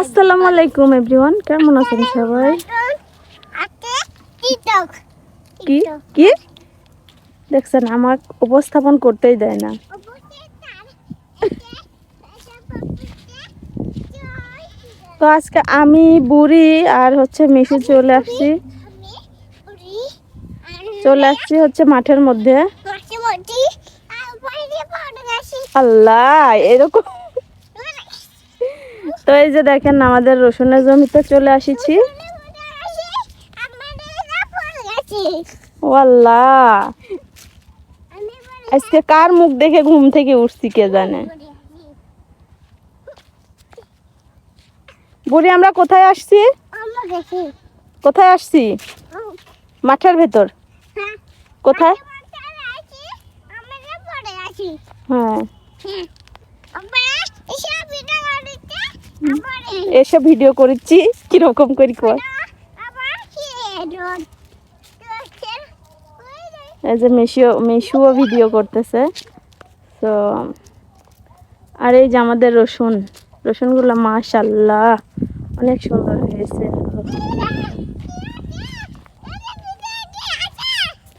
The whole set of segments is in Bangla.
আসসালামু আলাইকুম এভরিওয়ান। কেমন আছেন সবাই? কি? কি? দেখছেন আমার উপস্থাপন করতেই দেয় না। তো আজকে আমি বুড়ি আর হচ্ছে মিশু চলে আসছি। চলে আসছি হচ্ছে মাঠের মধ্যে। আল্লাহ এরকম তো এই যে দেখেন আমাদের রসুনের জমিতে চলে আসিছি। ও আল্লাহ আজকে কার মুখ দেখে ঘুম থেকে উঠছি কে জানে? বুড়ি আমরা কোথায় আসছি? কোথায় আসছি? মাঠের ভেতর। কোথায়? হ্যাঁ। এসে ভিডিও করেছি, কীরকম করি কর। এই যে মেশিও, মেশুও ভিডিও করতেছে। তো আর এই যে আমাদের রসুন, রসুনগুলো মাশাল্লাহ, অনেক সুন্দর হয়েছে।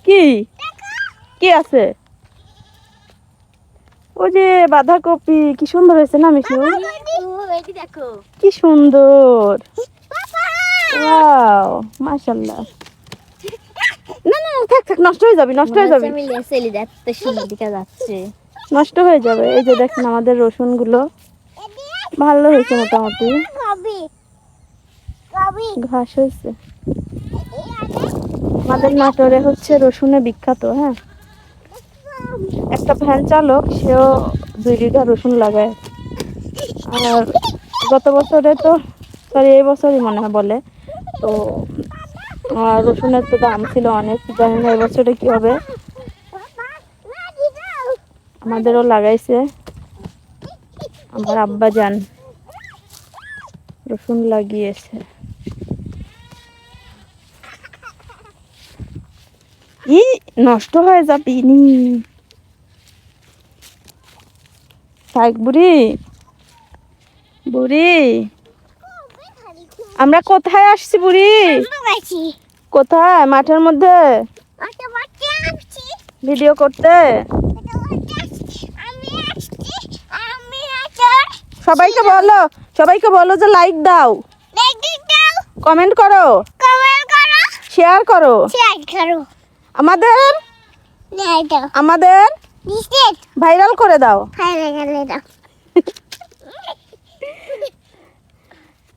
কি? কি আছে? ওই যে বাঁধাকপি কি সুন্দর হয়েছে না মিশু দেখো। কি সুন্দর। ওয়াও মাশাল্লাহ না না থাক থাক নষ্ট হয়ে যাবে নষ্ট হয়ে যাবে। নষ্ট হয়ে যাবে। এই যে দেখেন আমাদের রসুনগুলো। ভালো হয়েছে মোটামুটি। ঘাস হয়েছে। আমাদের নাটোরে হচ্ছে রসুনে বিখ্যাত হ্যাঁ? একটা ভ্যান চালক, সেও দুই বিঘা রসুন লাগায়। আর গত বছরে তো, সরি, এই বছরই মনে হয় বলে। তো রসুনের তো দাম ছিল অনেক, জানি না এবছরে কি হবে। আমাদেরও লাগাইছে। আমার আব্বা যান, রসুন লাগিয়েছে। ই, নষ্ট হয়ে যাবি নি। থাক বুড়ি। বুড়ি। আমরা কোথায় আসছি বুড়ি? কোথায়? মাঠের মধ্যে? ভিডিও করতে? সবাইকে বলো সবাইকে বলো যে লাইক দাও। কমেন্ট করো। শেয়ার করো। আমাদের? আমাদের? ভাইরাল করে দাও।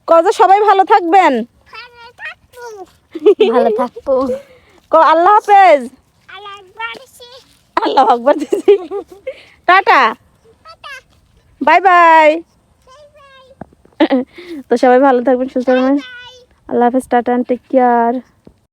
কত সবাই ভালো থাকবেন। ভালো থাকব। ক- আল্লাহ হাফেজ। আল্লাহ আকবর টাটা। Bye bye. তো সবাই ভালো থাকবেন সুস্থ থাকবেন। আল্লাহ হাফেজ টাটা টেক কেয়ার